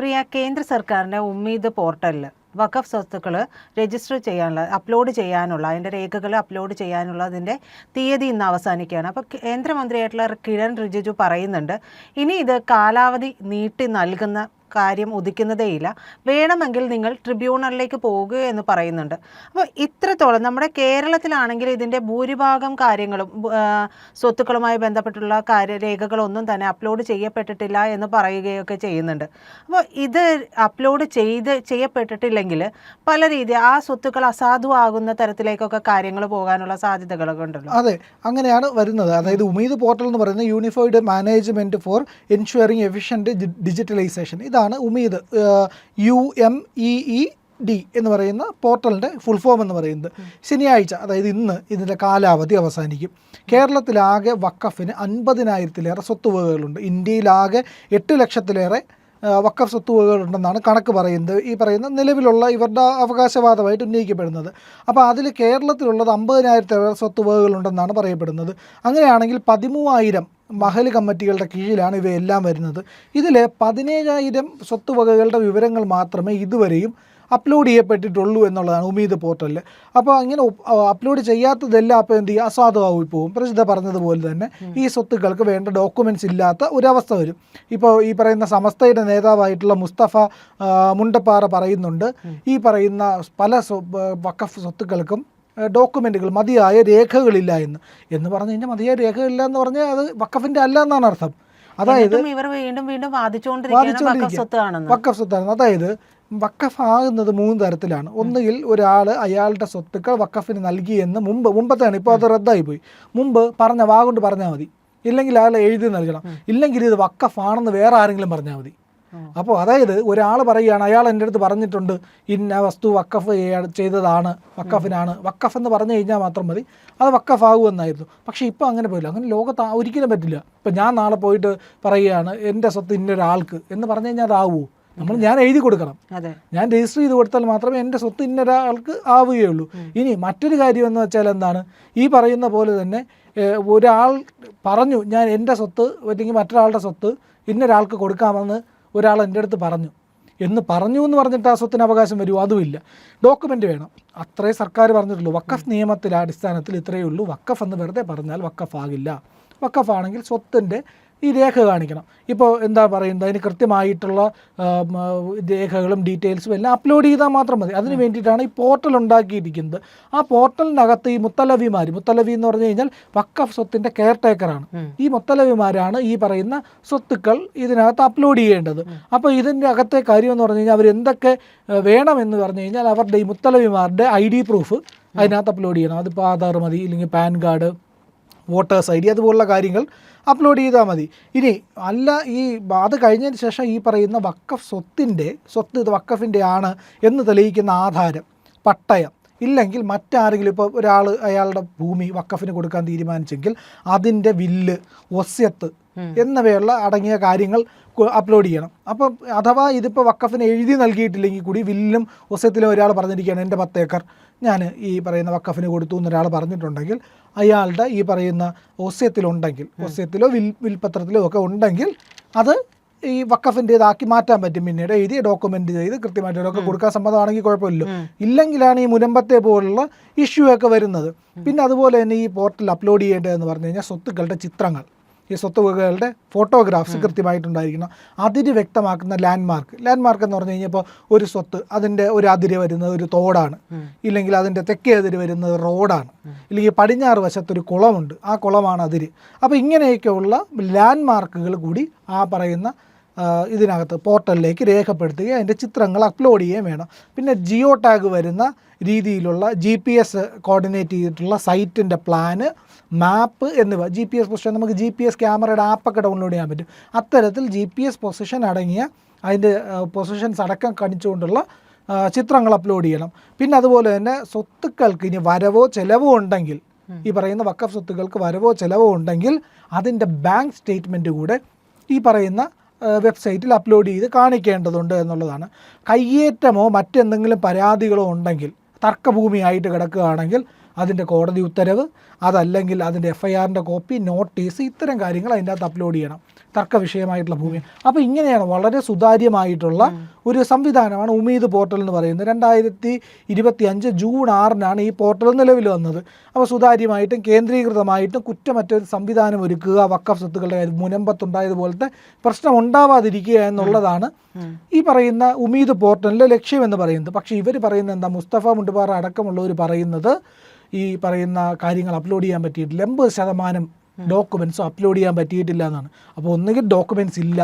പ്രിയ കേന്ദ്ര സർക്കാരിന്റെ ഉമ്മീദ് പോർട്ടലിൽ വഖഫ് സ്വത്തുക്കൾ രജിസ്റ്റർ ചെയ്യാനുള്ള അപ്ലോഡ് ചെയ്യാനുള്ള അതിന്റെ രേഖകൾ അപ്ലോഡ് ചെയ്യാനുള്ള അതിന്റെ തീയതി ഇന്ന് അവസാനിക്കുകയാണ്. അപ്പോൾ കേന്ദ്രമന്ത്രിയായിട്ടുള്ള കിരൺ റിജിജു പറയുന്നുണ്ട് ഇനി ഇത് കാലാവധി നീട്ടി നൽകുന്ന കാര്യം ഉദിക്കുന്നതേയില്ല. വേണമെങ്കിൽ നിങ്ങൾ ട്രിബ്യൂണലിലേക്ക് പോകുക എന്ന് പറയുന്നുണ്ട്. അപ്പോൾ ഇത്രത്തോളം നമ്മുടെ കേരളത്തിലാണെങ്കിൽ ഇതിന്റെ ഭൂരിഭാഗം കാര്യങ്ങളും സ്വത്തുക്കളുമായി ബന്ധപ്പെട്ടുള്ള കാര്യ രേഖകളൊന്നും തന്നെ അപ്ലോഡ് ചെയ്യപ്പെട്ടിട്ടില്ല എന്ന് പറയുകയൊക്കെ ചെയ്യുന്നുണ്ട്. അപ്പോൾ ഇത് അപ്ലോഡ് ചെയ്ത് ചെയ്യപ്പെട്ടിട്ടില്ലെങ്കിൽ പല രീതി ആ സ്വത്തുക്കൾ അസാധുവാകുന്ന തരത്തിലേക്കൊക്കെ കാര്യങ്ങൾ പോകാനുള്ള സാധ്യതകളൊക്കെ ഉണ്ടല്ലോ. അതെ അങ്ങനെയാണ് വരുന്നത്. അതായത് ഉമീദ് പോർട്ടൽ എന്ന് പറയുന്നത് unified management for ensuring efficient digitalisation ഇതാണ് Umeed U M E E D എന്ന് പറയുന്ന പോർട്ടലിന്റെ ഫുൾ ഫോം എന്ന് പറയുന്നത്. ശനിയാഴ്ച അതായത് ഇന്ന് ഇതിന്റെ കാലാവധി അവസാനിക്കും. കേരളത്തിലാകെ വക്കഫിന് അൻപതിനായിരത്തിലേറെ സ്വത്തുവകകളുണ്ട്. ഇന്ത്യയിലാകെ എട്ട് ലക്ഷത്തിലേറെ വക്കഫ് സ്വത്തുവകകളുണ്ടെന്നാണ് കണക്ക് പറയുന്നത്. ഈ പറയുന്ന നിലവിലുള്ള ഇവരുടെ അവകാശവാദമായിട്ട് ഉന്നയിക്കപ്പെടുന്നത്. അപ്പോൾ അതിൽ കേരളത്തിലുള്ളത് അമ്പതിനായിരത്തിലേറെ സ്വത്തുവകകളുണ്ടെന്നാണ് പറയപ്പെടുന്നത്. അങ്ങനെയാണെങ്കിൽ പതിമൂവായിരം മഹൽ കമ്മിറ്റികളുടെ കീഴിലാണ് ഇവയെല്ലാം വരുന്നത്. ഇതിൽ പതിനേഴായിരം സ്വത്തുവകകളുടെ വിവരങ്ങൾ മാത്രമേ ഇതുവരെയും അപ്ലോഡ് ചെയ്യപ്പെട്ടിട്ടുള്ളൂ എന്നുള്ളതാണ് ഉമീദ് പോർട്ടലിൽ അപ്പോൾ അങ്ങനെ അപ്ലോഡ് ചെയ്യാത്തതെല്ലാം അപ്പോൾ എന്ത് ചെയ്യുക? അസാധുവായി പോകും. പ്രസിദ്ധ പറഞ്ഞതുപോലെ തന്നെ ഈ സ്വത്തുക്കൾക്ക് വേണ്ട ഡോക്യുമെന്റ്സ് ഇല്ലാത്ത ഒരവസ്ഥ വരും. ഇപ്പോൾ ഈ പറയുന്ന സമസ്തയുടെ നേതാവായിട്ടുള്ള മുസ്തഫ മുണ്ടപ്പാറ പറയുന്നുണ്ട്. ഈ പറയുന്ന പല വഖഫ് സ്വത്തുക്കൾക്കും ഡോക്യുമെന്റുകൾ മതിയായ രേഖകളില്ല എന്ന്. എന്ന് പറഞ്ഞു കഴിഞ്ഞാൽ മതിയായ രേഖകളില്ല എന്ന് പറഞ്ഞാൽ അത് വക്കഫിന്റെ അല്ല എന്നാണ് അർത്ഥം. അതായത് ഇവർ വീണ്ടും വീണ്ടും വാദിച്ചുകൊണ്ടിരിക്കുകയാണ് വക്കഫ് സ്വത്താണ് അതായത് വക്കഫ് ആകുന്നത് മൂന്ന് തരത്തിലാണ്. ഒന്നുകിൽ ഒരാൾ അയാളുടെ സ്വത്തുക്കൾ വക്കഫിന് നൽകിയെന്ന് മുമ്പ് മുമ്പത്തെയാണ് ഇപ്പോൾ അത് റദ്ദായി പോയി. മുമ്പ് പറഞ്ഞ വാ കൊണ്ട് പറഞ്ഞാൽ മതി. ഇല്ലെങ്കിൽ അയാൾ എഴുതി നൽകണം. ഇല്ലെങ്കിൽ ഇത് വക്കഫാണെന്ന് വേറെ ആരെങ്കിലും പറഞ്ഞാൽ മതി. അപ്പോൾ അതായത് ഒരാൾ പറയുകയാണ് അയാൾ എന്റെ അടുത്ത് പറഞ്ഞിട്ടുണ്ട് ഇന്ന വസ്തു വക്കഫ് ചെയ്തതാണ് വക്കഫിനാണ് വക്കഫ് എന്ന് പറഞ്ഞു കഴിഞ്ഞാൽ മാത്രം മതി അത് വക്കഫ് ആകുമെന്നായിരുന്നു പക്ഷേ ഇപ്പോൾ അങ്ങനെ പോയില്ല അങ്ങനെ ലോകത്ത് ഒരിക്കലും പറ്റില്ല. ഇപ്പം ഞാൻ നാളെ പോയിട്ട് പറയുകയാണ് എന്റെ സ്വത്ത് ഇന്നൊരാൾക്ക് എന്ന് പറഞ്ഞു കഴിഞ്ഞാൽ അതാവൂ നമ്മൾ ഞാൻ എഴുതി കൊടുക്കണം. ഞാൻ രജിസ്റ്റർ ചെയ്ത് കൊടുത്താൽ മാത്രമേ എന്റെ സ്വത്ത് ഇന്നൊരാൾക്ക് ആവുകയുള്ളൂ. ഇനി മറ്റൊരു കാര്യം എന്ന് വെച്ചാൽ എന്താണ്? ഈ പറയുന്ന പോലെ തന്നെ ഒരാൾ പറഞ്ഞു ഞാൻ എന്റെ സ്വത്ത് അല്ലെങ്കിൽ മറ്റൊരാളുടെ സ്വത്ത് ഇന്നൊരാൾക്ക് കൊടുക്കാമെന്ന് ഒരാൾ എന്റെ അടുത്ത് പറഞ്ഞു. എന്ന് പറഞ്ഞു എന്ന് പറഞ്ഞിട്ട് ആ സ്വത്തിന് അവകാശം വരുമോ അതുമില്ല. ഡോക്യുമെന്റ് വേണം. അത്രേ സർക്കാർ പറഞ്ഞിട്ടുള്ളൂ. വക്കഫ് നിയമത്തിലെ അടിസ്ഥാനത്തിൽ ഇത്രയേ ഉള്ളൂ. വക്കഫ് എന്ന് വെറുതെ പറഞ്ഞാൽ വക്കഫ് ആകില്ല. വക്കഫ് ആണെങ്കിൽ സ്വത്തിന്റെ ഈ രേഖ കാണിക്കണം. ഇപ്പോൾ എന്താ പറയുന്നത്? അതിന് കൃത്യമായിട്ടുള്ള രേഖകളും ഡീറ്റെയിൽസും എല്ലാം അപ്ലോഡ് ചെയ്താൽ മാത്രം മതി. അതിന് വേണ്ടിയിട്ടാണ് ഈ പോർട്ടൽ ഉണ്ടാക്കിയിരിക്കുന്നത്. ആ പോർട്ടലിനകത്ത് ഈ മുത്തലവിമാർ മുത്തലവി എന്ന് പറഞ്ഞു കഴിഞ്ഞാൽ വക്കഫ് സ്വത്തിന്റെ കെയർ ടേക്കറാണ്. ഈ മുത്തലവിമാരാണ് ഈ പറയുന്ന സ്വത്തുക്കൾ ഇതിനകത്ത് അപ്ലോഡ് ചെയ്യേണ്ടത്. അപ്പോൾ ഇതിന്റെ അകത്തെ കാര്യം എന്ന് പറഞ്ഞു കഴിഞ്ഞാൽ അവർ എന്തൊക്കെ വേണമെന്ന് പറഞ്ഞു കഴിഞ്ഞാൽ അവരുടെ ഈ മുത്തലവിമാരുടെ ഐ ഡി പ്രൂഫ് അതിനകത്ത് അപ്ലോഡ് ചെയ്യണം. അതിപ്പോൾ ആധാർ മതി ഇല്ലെങ്കിൽ PAN card voters I D അതുപോലുള്ള കാര്യങ്ങൾ അപ്ലോഡ് ചെയ്താൽ മതി. ഇനി അല്ല ഈ അത് കഴിഞ്ഞതിന് ശേഷം ഈ പറയുന്ന വക്കഫ് സ്വത്തിന്റെ സ്വത്ത് ഇത് വക്കഫിന്റെ ആണ് എന്ന് തെളിയിക്കുന്ന ആധാരം പട്ടയം ഇല്ലെങ്കിൽ മറ്റാരെങ്കിലും ഇപ്പോൾ ഒരാൾ അയാളുടെ ഭൂമി വക്കഫിന് കൊടുക്കാൻ തീരുമാനിച്ചെങ്കിൽ അതിന്റെ വില്ല് ഒസ്യത്ത് എന്നിവയുള്ള അടങ്ങിയ കാര്യങ്ങൾ അപ്ലോഡ് ചെയ്യണം. അപ്പം അഥവാ ഇതിപ്പോൾ വക്കഫിന് എഴുതി നൽകിയിട്ടില്ലെങ്കിൽ കൂടി വില്ലും ഒസ്യത്തിലും ഒരാൾ പറഞ്ഞിരിക്കുകയാണ് എന്റെ പത്ത് ഏക്കർ ഞാൻ ഈ പറയുന്ന വക്കഫിന് കൊടുത്തു എന്നൊരാൾ പറഞ്ഞിട്ടുണ്ടെങ്കിൽ അയാളുടെ ഈ പറയുന്ന ഓസ്യത്തിലുണ്ടെങ്കിൽ ഓസ്യത്തിലോ വിൽ വിൽപത്രത്തിലോ ഒക്കെ ഉണ്ടെങ്കിൽ അത് ഈ വക്കഫിന്റെതാക്കി മാറ്റാൻ പറ്റും. പിന്നീട് എഴുതി ഡോക്യുമെന്റ് ചെയ്ത് കൃത്യമായിട്ട് ഒക്കെ കൊടുക്കാൻ സമ്മതമാണെങ്കിൽ കുഴപ്പമില്ലല്ലോ ഇല്ലെങ്കിലാണ് ഈ മുനമ്പത്തെ പോലുള്ള ഇഷ്യൂ ഒക്കെ വരുന്നത്. പിന്നെ അതുപോലെ തന്നെ ഈ പോർട്ടൽ അപ്ലോഡ് ചെയ്യേണ്ടതെന്ന് പറഞ്ഞു കഴിഞ്ഞാൽ സ്വത്തുക്കളുടെ ചിത്രങ്ങൾ. ഈ സ്വത്തുവകകളുടെ ഫോട്ടോഗ്രാഫ്സ് കൃത്യമായിട്ടുണ്ടായിരിക്കണം. അതിര് വ്യക്തമാക്കുന്ന ലാൻഡ് മാർക്ക് ലാൻഡ് മാർക്ക് എന്ന് പറഞ്ഞു കഴിഞ്ഞപ്പോൾ ഒരു സ്വത്ത് അതിന്റെ ഒരു അതിര് വരുന്നത് ഒരു തോടാണ്. ഇല്ലെങ്കിൽ അതിന്റെ തെക്കേ അതിര് വരുന്നത് റോഡാണ്. ഇല്ലെങ്കിൽ പടിഞ്ഞാറ് വശത്തൊരു കുളമുണ്ട്. ആ കുളമാണ് അതിര്. അപ്പോൾ ഇങ്ങനെയൊക്കെയുള്ള ലാൻഡ് മാർക്കുകൾ കൂടി ആ പറയുന്ന ഇതിനകത്ത് പോർട്ടലിലേക്ക് രേഖപ്പെടുത്തുകയും അതിന്റെ ചിത്രങ്ങൾ അപ്ലോഡ് ചെയ്യുകയും വേണം. പിന്നെ ജിയോ ടാഗ് വരുന്ന രീതിയിലുള്ള ജി പി എസ് കോർഡിനേറ്റ് ചെയ്തിട്ടുള്ള സൈറ്റിന്റെ പ്ലാന് മാപ്പ് എന്നിവ ജി പി എസ് പൊസിഷൻ നമുക്ക് ജി പി എസ് ക്യാമറയുടെ ആപ്പൊക്കെ ഡൗൺലോഡ് ചെയ്യാൻ പറ്റും. അത്തരത്തിൽ ജി പി എസ് പൊസിഷൻ അടങ്ങിയ അതിന്റെ പൊസിഷൻസ് അടക്കം കാണിച്ചുകൊണ്ടുള്ള ചിത്രങ്ങൾ അപ്ലോഡ് ചെയ്യണം. പിന്നെ അതുപോലെ തന്നെ സ്വത്തുക്കൾക്ക് ഇനി വരവോ ചിലവോ ഉണ്ടെങ്കിൽ ഈ പറയുന്ന വക്കഫ് സ്വത്തുക്കൾക്ക് വരവോ ചിലവോ ഉണ്ടെങ്കിൽ അതിന്റെ ബാങ്ക് സ്റ്റേറ്റ്മെന്റ് കൂടെ ഈ പറയുന്ന വെബ്സൈറ്റിൽ അപ്ലോഡ് ചെയ്ത് കാണിക്കേണ്ടതുണ്ട് എന്നുള്ളതാണ്. കയ്യേറ്റമോ മറ്റെന്തെങ്കിലും പരാതികളോ ഉണ്ടെങ്കിൽ തർക്കഭൂമിയായിട്ട് കിടക്കുകയാണെങ്കിൽ അതിന്റെ കോടതി ഉത്തരവ് അതല്ലെങ്കിൽ അതിന്റെ എഫ് ഐ ആറിന്റെ കോപ്പി നോട്ടീസ് ഇത്തരം കാര്യങ്ങൾ അതിന്റെ അകത്ത് അപ്ലോഡ് ചെയ്യണം. തർക്ക വിഷയമായിട്ടുള്ള ഭൂമി. അപ്പോൾ ഇങ്ങനെയാണ് വളരെ സുതാര്യമായിട്ടുള്ള ഒരു സംവിധാനമാണ് ഉമീദ് പോർട്ടൽ എന്ന് പറയുന്നത്. രണ്ടായിരത്തി ഇരുപത്തി അഞ്ച് ജൂൺ ആറിനാണ് ഈ പോർട്ടൽ നിലവിൽ വന്നത്. അപ്പോൾ സുതാര്യമായിട്ടും കേന്ദ്രീകൃതമായിട്ടും കുറ്റമറ്റ ഒരു സംവിധാനം ഒരുക്കുക വക്കഫ് സ്വത്തുക്കളുടെ കാര്യം മുനമ്പത്തുണ്ടായതുപോലത്തെ പ്രശ്നം ഉണ്ടാവാതിരിക്കുക എന്നുള്ളതാണ് ഈ പറയുന്ന ഉമീദ് പോർട്ടലിന്റെ ലക്ഷ്യമെന്ന് പറയുന്നത്. പക്ഷേ ഇവർ പറയുന്നത് എന്താ? മുസ്തഫ മുണ്ടുപാറ അടക്കമുള്ളവർ പറയുന്നത് ഈ പറയുന്ന കാര്യങ്ങൾ അപ്ലോഡ് ചെയ്യാൻ പറ്റിയിട്ടില്ല. എൺപത് ശതമാനം ഡോക്യുമെന്റ്സ് അപ്ലോഡ് ചെയ്യാൻ പറ്റിയിട്ടില്ല എന്നാണ്. അപ്പോൾ ഒന്നുകിൽ ഡോക്യുമെന്റ്സ് ഇല്ല.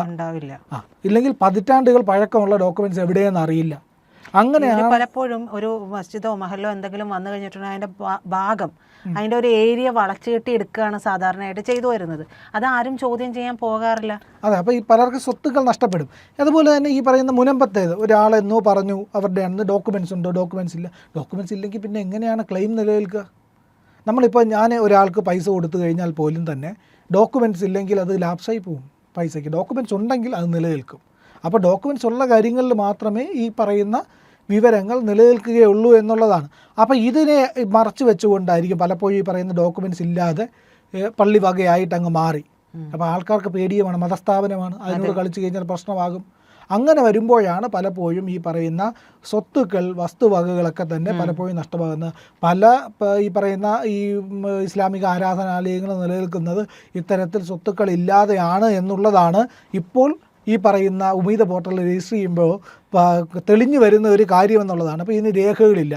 ആ ഇല്ലെങ്കിൽ പതിറ്റാണ്ടുകൾ പഴക്കമുള്ള ഡോക്യുമെന്റ്സ് എവിടെയെന്ന് അറിയില്ല. ഇതിന് പലപ്പോഴും ഒരു മസ്ജിദോ മഹലോ എന്തെങ്കിലും വന്നു കഴിഞ്ഞിട്ടുണ്ടെങ്കിൽ അതിന്റെ ഭാഗം അതിന്റെ ഒരു ഏരിയ വളച്ചു കെട്ടി എടുക്കുകയാണ് സാധാരണയായിട്ട് ചെയ്തു വരുന്നത്. അത് ആരും ചോദ്യം ചെയ്യാൻ പോകാറില്ല. അതെ അപ്പോൾ ഈ പലർക്കും സ്വത്തുക്കൾ നഷ്ടപ്പെടും. അതുപോലെ തന്നെ ഈ പറയുന്ന മുനമ്പത്തേത് ഒരാളെന്നോ പറഞ്ഞു അവരുടെ അന്ന് ഡോക്യുമെന്റ്സ് ഉണ്ടോ? ഡോക്യുമെന്റ്സ് ഇല്ല. ഡോക്യുമെന്റ്സ് ഇല്ലെങ്കിൽ പിന്നെ എങ്ങനെയാണ് ക്ലെയിം നിലനിൽക്കുക? നമ്മളിപ്പോൾ ഞാൻ ഒരാൾക്ക് പൈസ കൊടുത്തു കഴിഞ്ഞാൽ പോലും തന്നെ ഡോക്യുമെന്റ്സ് ഇല്ലെങ്കിൽ അത് ലാപ്സായി പോകും പൈസയ്ക്ക്. ഡോക്യുമെന്റ്സ് ഉണ്ടെങ്കിൽ അത് നിലനിൽക്കും. അപ്പോൾ ഡോക്യുമെന്റ്സ് ഉള്ള കാര്യങ്ങളിൽ മാത്രമേ ഈ പറയുന്ന വിവരങ്ങൾ നിലനിൽക്കുകയുള്ളൂ എന്നുള്ളതാണ്. അപ്പോൾ ഇതിനെ മറച്ചു വെച്ചുകൊണ്ടായിരിക്കും പലപ്പോഴും ഈ പറയുന്ന ഡോക്യുമെന്റ്സ് ഇല്ലാതെ പള്ളി വകയായിട്ട് അങ്ങ് മാറി. അപ്പോൾ ആൾക്കാർക്ക് പേടിയുമാണ് മതസ്ഥാപനമാണ്. അതിനോട് കളിച്ചു കഴിഞ്ഞാൽ പ്രശ്നമാകും. അങ്ങനെ വരുമ്പോഴാണ് പലപ്പോഴും ഈ പറയുന്ന സ്വത്തുക്കൾ വസ്തുവകകളൊക്കെ തന്നെ പലപ്പോഴും നഷ്ടമാകുന്നത്. പല ഈ പറയുന്ന ഈ ഇസ്ലാമിക ആരാധനാലയങ്ങൾ നിലനിൽക്കുന്നത് ഇത്തരത്തിൽ സ്വത്തുക്കൾ ഇല്ലാതെയാണ് എന്നുള്ളതാണ് ഇപ്പോൾ ഈ പറയുന്ന ഉമീദ പോർട്ടലിൽ രജിസ്റ്റർ ചെയ്യുമ്പോൾ തെളിഞ്ഞു വരുന്ന ഒരു കാര്യം എന്നുള്ളതാണ് അപ്പോൾ ഇതിന് രേഖകളില്ല.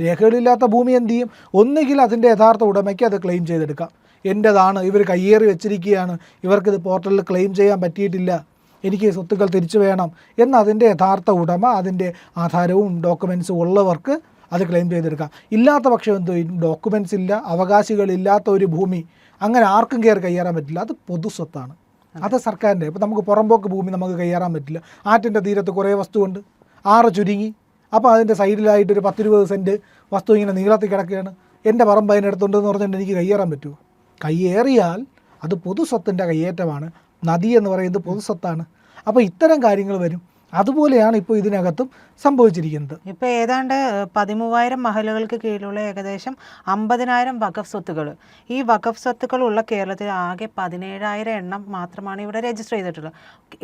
രേഖകളില്ലാത്ത ഭൂമി എന്ത് ചെയ്യും? ഒന്നുകിൽ അതിന്റെ യഥാർത്ഥ ഉടമയ്ക്ക് അത് ക്ലെയിം ചെയ്തെടുക്കാം. എന്റെതാണ് ഇവർ കയ്യേറി വെച്ചിരിക്കുകയാണ് ഇവർക്കിത് പോർട്ടലിൽ ക്ലെയിം ചെയ്യാൻ പറ്റിയിട്ടില്ല എനിക്ക് സ്വത്തുക്കൾ തിരിച്ചു വേണം എന്ന് അതിന്റെ യഥാർത്ഥ ഉടമ അതിന്റെ ആധാരവും ഡോക്യുമെൻസും ഉള്ളവർക്ക് അത് ക്ലെയിം ചെയ്തെടുക്കാം. ഇല്ലാത്ത പക്ഷം എന്തോ ഡോക്യുമെൻസ് ഇല്ല അവകാശികളില്ലാത്ത ഒരു ഭൂമി അങ്ങനെ ആർക്കും കയറി കയ്യേറാൻ പറ്റില്ല. അത് പൊതുസ്വത്താണ് അത്. സർക്കാരിന്റെ. ഇപ്പോൾ നമുക്ക് പുറമ്പോക്ക് ഭൂമി നമുക്ക് കയ്യേറാൻ പറ്റില്ല. ആറ്റിന്റെ തീരത്ത് കുറേ വസ്തുവുണ്ട്. ആറ് ചുരുങ്ങി. അപ്പോൾ അതിന്റെ സൈഡിലായിട്ട് ഒരു പത്തിരുപത് സെന്റ് വസ്തു ഇങ്ങനെ നീളത്തിൽ കിടക്കുകയാണ്. എന്റെ പറമ്പ് അതിനടുത്തുണ്ടെന്ന് പറഞ്ഞിട്ട് എനിക്ക് കയ്യേറാൻ പറ്റുമോ? കയ്യേറിയാൽ അത് പൊതുസ്വത്തിന്റെ കയ്യേറ്റമാണ്. നദി എന്ന് പറയുന്നത് പൊതുസ്വത്താണ്. അപ്പോൾ ഇത്തരം കാര്യങ്ങൾ വരും. അതുപോലെയാണ് ഇപ്പോൾ ഇതിനകത്തും സംഭവിച്ചിരിക്കുന്നത്. ഇപ്പൊ ഏതാണ്ട് പതിമൂവായിരം മഹലുകൾക്ക് കീഴിലുള്ള ഏകദേശം അമ്പതിനായിരം വഖഫ് സ്വത്തുകൾ ഈ വഖഫ് സ്വത്തുക്കൾ ഉള്ള കേരളത്തിൽ ആകെ പതിനേഴായിരം എണ്ണം മാത്രമാണ് ഇവിടെ രജിസ്റ്റർ ചെയ്തിട്ടുള്ളത്.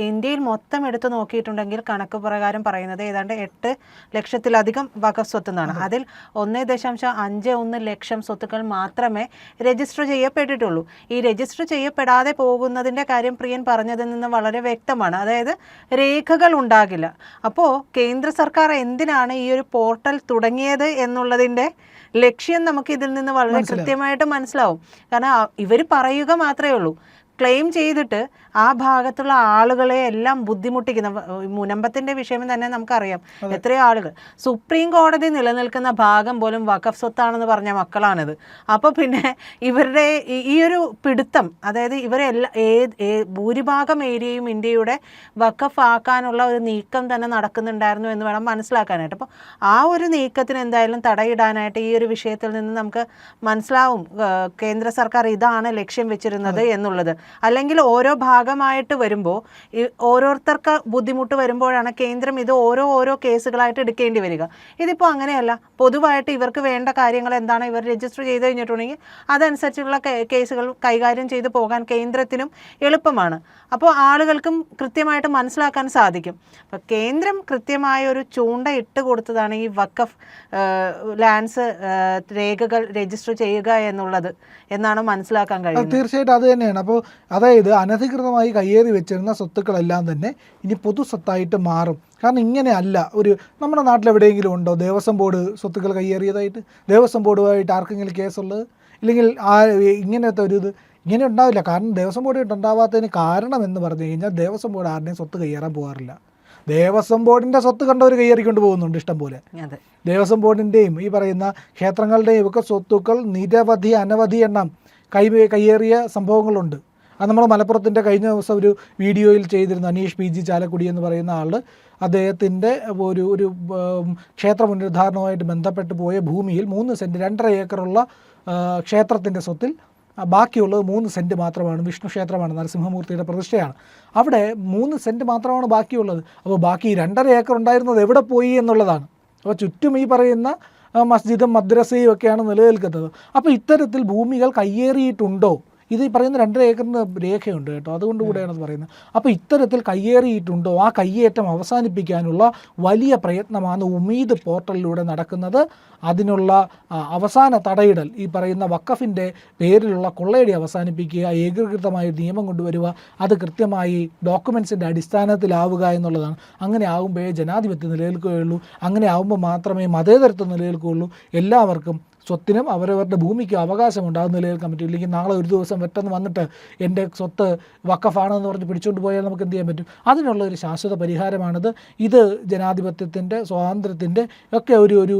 ഇന്ത്യയിൽ മൊത്തം എടുത്തു നോക്കിയിട്ടുണ്ടെങ്കിൽ കണക്ക് പ്രകാരം പറയുന്നത് ഏതാണ്ട് എട്ട് ലക്ഷത്തിലധികം വഖഫ് സ്വത്ത് എന്നാണ് അതിൽ ഒന്നേ ദശാംശം അഞ്ച് ഒന്ന് ലക്ഷം സ്വത്തുക്കൾ മാത്രമേ രജിസ്റ്റർ ചെയ്യപ്പെട്ടിട്ടുള്ളൂ. ഈ രജിസ്റ്റർ ചെയ്യപ്പെടാതെ പോകുന്നതിന്റെ കാര്യം പ്രിയൻ പറഞ്ഞതിൽ നിന്ന് വളരെ വ്യക്തമാണ്. അതായത് രേഖകൾ ഉണ്ടാകില്ല. അപ്പോൾ കേന്ദ്ര സർക്കാർ എന്തിനാണ് ഈ ഒരു പോർട്ടൽ തുടങ്ങിയത് എന്നുള്ളതിന്റെ ലക്ഷ്യം നമുക്ക് ഇതിൽ നിന്ന് വളരെ കൃത്യമായിട്ട് മനസ്സിലാവും. കാരണം ഇവർ പറയുക മാത്രമേ ഉള്ളൂ. ക്ലെയിം ചെയ്തിട്ട് ആ ഭാഗത്തുള്ള ആളുകളെ എല്ലാം ബുദ്ധിമുട്ടിക്കുന്ന മുനമ്പത്തിന്റെ വിഷയം തന്നെ നമുക്കറിയാം. എത്രയോ ആളുകൾ. സുപ്രീം കോടതി നിലനിൽക്കുന്ന ഭാഗം പോലും വഖഫ് സ്വത്താണെന്ന് പറഞ്ഞ മക്കളാണിത്. അപ്പോൾ പിന്നെ ഇവരുടെ ഈ- ഒരു പിടുത്തം അതായത് ഇവരെല്ലാ ഏത് ഏ- ഭൂരിഭാഗം ഏരിയയും ഇന്ത്യയുടെ വഖഫ് ആക്കാനുള്ള ഒരു നീക്കം തന്നെ നടക്കുന്നുണ്ടായിരുന്നു എന്ന് വേണം മനസ്സിലാക്കാനായിട്ട്. അപ്പോൾ ആ ഒരു നീക്കത്തിന് എന്തായാലും തടയിടാനായിട്ട് ഈ ഒരു വിഷയത്തിൽ നിന്ന് നമുക്ക് മനസ്സിലാവും. കേന്ദ്ര സർക്കാർ ഇതാണ് ലക്ഷ്യം വെച്ചിരുന്നത് എന്നുള്ളത്. അല്ലെങ്കിൽ ഓരോ ഭാഗമായിട്ട് വരുമ്പോൾ ഓരോരുത്തർക്ക് ബുദ്ധിമുട്ട് വരുമ്പോഴാണ് കേന്ദ്രം ഇത് ഓരോ ഓരോ കേസുകളായിട്ട് എടുക്കേണ്ടി വരിക. ഇതിപ്പോൾ അങ്ങനെയല്ല. പൊതുവായിട്ട് ഇവർക്ക് വേണ്ട കാര്യങ്ങൾ എന്താണ്? ഇവർ രജിസ്റ്റർ ചെയ്ത് കഴിഞ്ഞിട്ടുണ്ടെങ്കിൽ അതനുസരിച്ചുള്ള കേസുകൾ കൈകാര്യം ചെയ്തു പോകാൻ കേന്ദ്രത്തിനും എളുപ്പമാണ്. അപ്പോൾ ആളുകൾക്കും കൃത്യമായിട്ട് മനസ്സിലാക്കാൻ സാധിക്കും. അപ്പോൾ കേന്ദ്രം കൃത്യമായ ഒരു ചൂണ്ട ഇട്ട് കൊടുത്തതാണ് ഈ വക്കഫ് ലാൻഡ്സ് രേഖകൾ രജിസ്റ്റർ ചെയ്യുക എന്നുള്ളത് എന്നാണ് മനസ്സിലാക്കാൻ കഴിയുന്നത്. തീർച്ചയായിട്ടും അത് തന്നെയാണ്. അപ്പോൾ അതായത് അനധികൃതമായി കയ്യേറി വെച്ചിരുന്ന സ്വത്തുക്കളെല്ലാം തന്നെ ഇനി പൊതു സ്വത്തായിട്ട് മാറും. കാരണം ഇങ്ങനെ അല്ല ഒരു നമ്മുടെ നാട്ടിൽ എവിടെയെങ്കിലും ഉണ്ടോ ദേവസ്വം ബോർഡ് സ്വത്തുക്കൾ കയ്യേറിയതായിട്ട്? ദേവസ്വം ബോർഡുമായിട്ട് ആർക്കെങ്കിലും കേസുള്ളത്? ഇല്ലെങ്കിൽ ആ ഇങ്ങനത്തെ ഒരു ഇത് ഇങ്ങനെ ഉണ്ടാവില്ല. കാരണം ദേവസ്വം ബോർഡ് ഉണ്ടാവാത്തതിന് കാരണം എന്ന് പറഞ്ഞു കഴിഞ്ഞാൽ ദേവസ്വം ബോർഡ് ആരുടെയും സ്വത്ത് കയ്യേറാൻ പോകാറില്ല. ദേവസ്വം ബോർഡിന്റെ സ്വത്ത് കണ്ടവർ കയ്യേറിക്കൊണ്ട് പോകുന്നുണ്ട് ഇഷ്ടം പോലെ. അതെ. ദേവസ്വം ബോർഡിന്റെയും ഈ പറയുന്ന ക്ഷേത്രങ്ങളുടെയും ഒക്കെ സ്വത്തുക്കൾ നിരവധി അനവധി എണ്ണം കൈ കയ്യേറിയ സംഭവങ്ങളുണ്ട്. അത് നമ്മൾ മലപ്പുറത്തിന്റെ കഴിഞ്ഞ ദിവസം ഒരു വീഡിയോയിൽ ചെയ്തിരുന്നു. അനീഷ് പി ജി ചാലക്കുടി എന്ന് പറയുന്ന ആൾ അദ്ദേഹത്തിന്റെ ഒരു ഒരു ക്ഷേത്ര പുനരുദ്ധാരണവുമായിട്ട് ബന്ധപ്പെട്ട് പോയ ഭൂമിയിൽ മൂന്ന് സെന്റ് രണ്ടര ഏക്കറുള്ള ക്ഷേത്രത്തിന്റെ സ്വത്തിൽ ബാക്കിയുള്ളത് മൂന്ന് സെന്റ് മാത്രമാണ്. വിഷ്ണു ക്ഷേത്രമാണ് നരസിംഹമൂർത്തിയുടെ പ്രതിഷ്ഠയാണ്. അവിടെ മൂന്ന് സെന്റ് മാത്രമാണ് ബാക്കിയുള്ളത്. അപ്പോൾ ബാക്കി രണ്ടര ഏക്കർ ഉണ്ടായിരുന്നത് എവിടെ പോയി എന്നുള്ളതാണ്. അപ്പോൾ ചുറ്റും ഈ പറയുന്ന മസ്ജിദും മദ്രസയും ഒക്കെയാണ് നിലനിൽക്കുന്നത്. അപ്പോൾ ഇത്തരത്തിൽ ഭൂമികൾ കയ്യേറിയിട്ടുണ്ടോ? ഇത് ഈ പറയുന്ന രണ്ടര ഏക്കറിന് രേഖയുണ്ട് കേട്ടോ. അതുകൊണ്ട് കൂടെയാണ് പറയുന്നത്. അപ്പോൾ ഇത്തരത്തിൽ കയ്യേറിയിട്ടുണ്ടോ? ആ കയ്യേറ്റം അവസാനിപ്പിക്കാനുള്ള വലിയ പ്രയത്നമാണ് ഉമീദ് പോർട്ടലിലൂടെ നടക്കുന്നത്. അതിനുള്ള അവസാന തടയിടൽ ഈ പറയുന്ന വക്കഫിന്റെ പേരിലുള്ള കൊള്ളയടി അവസാനിപ്പിക്കുക ഏകീകൃതമായ നിയമം കൊണ്ടുവരിക അത് കൃത്യമായി ഡോക്യുമെൻസിന്റെ അടിസ്ഥാനത്തിലാവുക എന്നുള്ളതാണ്. അങ്ങനെ ആകുമ്പോഴേ ജനാധിപത്യം നിലനിൽക്കുകയുള്ളൂ. അങ്ങനെ ആകുമ്പോൾ മാത്രമേ മതേതരത്വം നിലനിൽക്കുകയുള്ളൂ. എല്ലാവർക്കും സ്വത്തിനും അവരവരുടെ ഭൂമിക്കും അവകാശമുണ്ട്. അത് നിലനിൽക്കാൻ പറ്റും ഇല്ലെങ്കിൽ നാളെ ഒരു ദിവസം പെട്ടെന്ന് വന്നിട്ട് എന്റെ സ്വത്ത് വക്കഫാണെന്ന് പറഞ്ഞ് പിടിച്ചുകൊണ്ട് പോയാൽ നമുക്ക് എന്ത് ചെയ്യാൻ പറ്റും? അതിനുള്ള ഒരു ശാശ്വത പരിഹാരമാണിത്. ഇത് ജനാധിപത്യത്തിന്റെ സ്വാതന്ത്ര്യത്തിന്റെ ഒക്കെ ഒരു ഒരു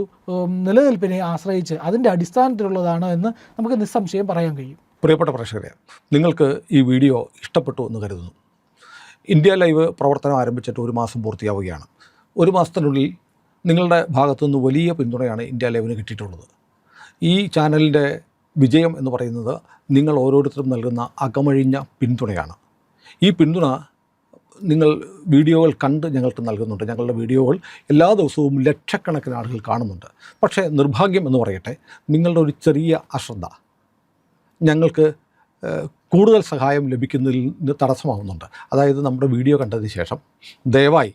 നിലനിൽപ്പിനെ ആശ്രയിച്ച് അതിന്റെ അടിസ്ഥാനത്തിലുള്ളതാണ് എന്ന് നമുക്ക് നിസ്സംശയം പറയാൻ കഴിയും. പ്രിയപ്പെട്ട പ്രേക്ഷകരെ നിങ്ങൾക്ക് ഈ വീഡിയോ ഇഷ്ടപ്പെട്ടു എന്ന് കരുതുന്നു. ഇന്ത്യ ലൈവ് പ്രവർത്തനം ആരംഭിച്ചിട്ട് ഒരു മാസം പൂർത്തിയാവുകയാണ്. ഒരു മാസത്തിനുള്ളിൽ നിങ്ങളുടെ ഭാഗത്തുനിന്ന് വലിയ പിന്തുണയാണ് ഇന്ത്യ ലൈവിന് കിട്ടിയിട്ടുള്ളത്. ഈ ചാനലിന്റെ വിജയം എന്ന് പറയുന്നത് നിങ്ങൾ ഓരോരുത്തരും നൽകുന്ന അകമഴിഞ്ഞ പിന്തുണയാണ്. ഈ പിന്തുണ നിങ്ങൾ വീഡിയോകൾ കണ്ട് ഞങ്ങൾക്ക് നൽകുന്നുണ്ട്. ഞങ്ങളുടെ വീഡിയോകൾ എല്ലാ ദിവസവും ലക്ഷക്കണക്കിന് ആളുകൾ കാണുന്നുണ്ട്. പക്ഷേ നിർഭാഗ്യം എന്ന് പറയട്ടെ നിങ്ങളുടെ ഒരു ചെറിയ അശ്രദ്ധ ഞങ്ങൾക്ക് കൂടുതൽ സഹായം ലഭിക്കുന്നതിൽ തടസ്സമാവുന്നുണ്ട്. അതായത് നമ്മുടെ വീഡിയോ കണ്ടതിന് ശേഷം ദയവായി